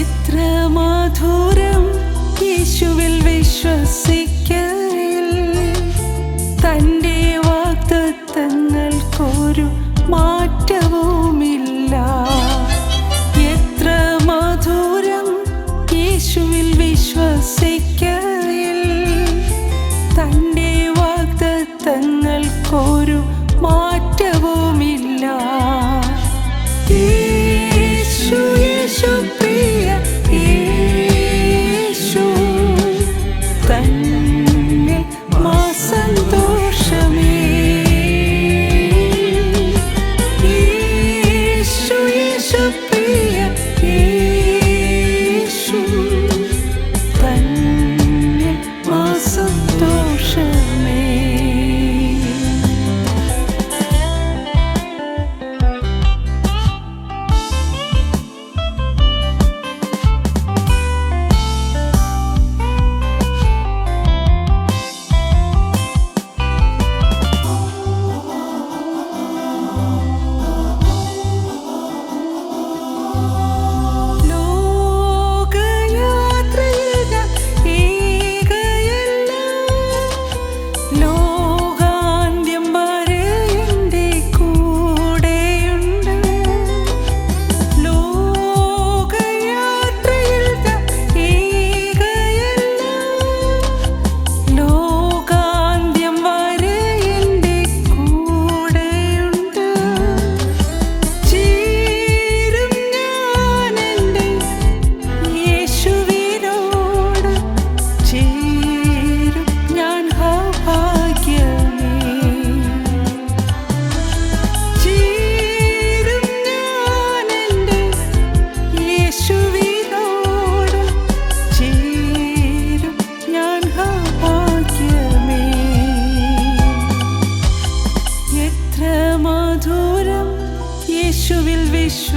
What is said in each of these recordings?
എത്ര മധുരം യേശുവിൽ വിശ്വസിക്കയിൽ തന്റെ വാക്തത്വങ്ങൾക്കൊരു മാറ്റവുമില്ല. എത്ര മധുരം യേശുവിൽ വിശ്വസിക്കയിൽ തന്റെ വാക്തത്വങ്ങൾക്കൊരു മാറ്റം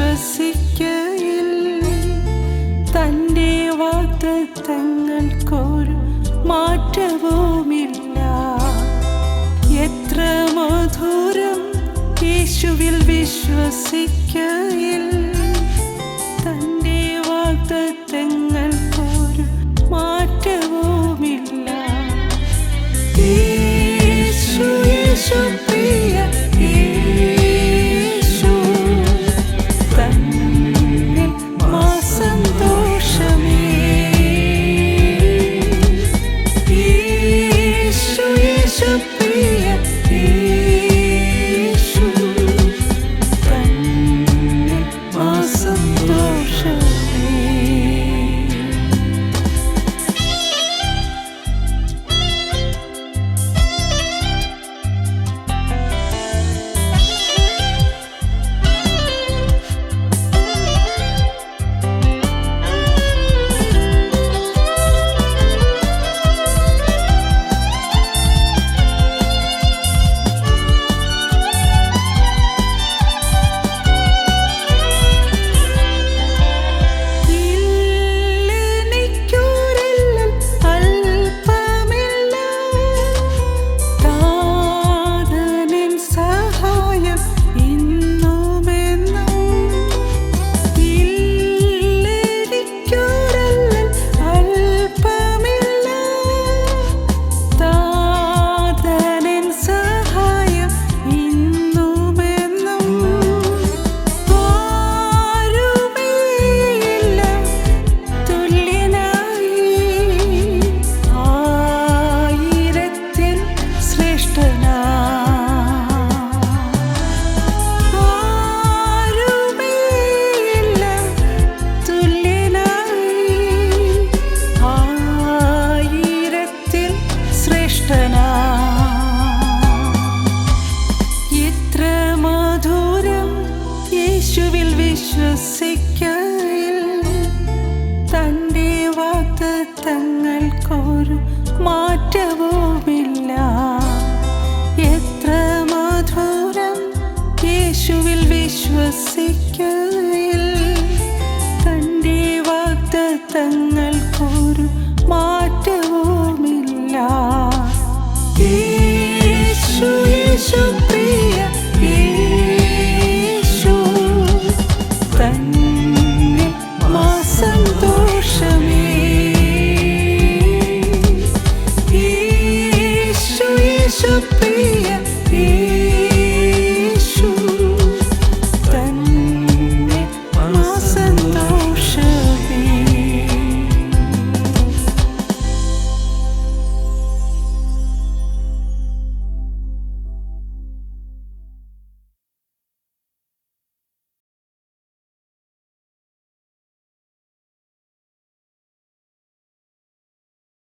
വിശ്വസിക്കയിൽ തന്റെ വാഗ്ദത്തങ്ങൾക്കൊരു മാറ്റവും just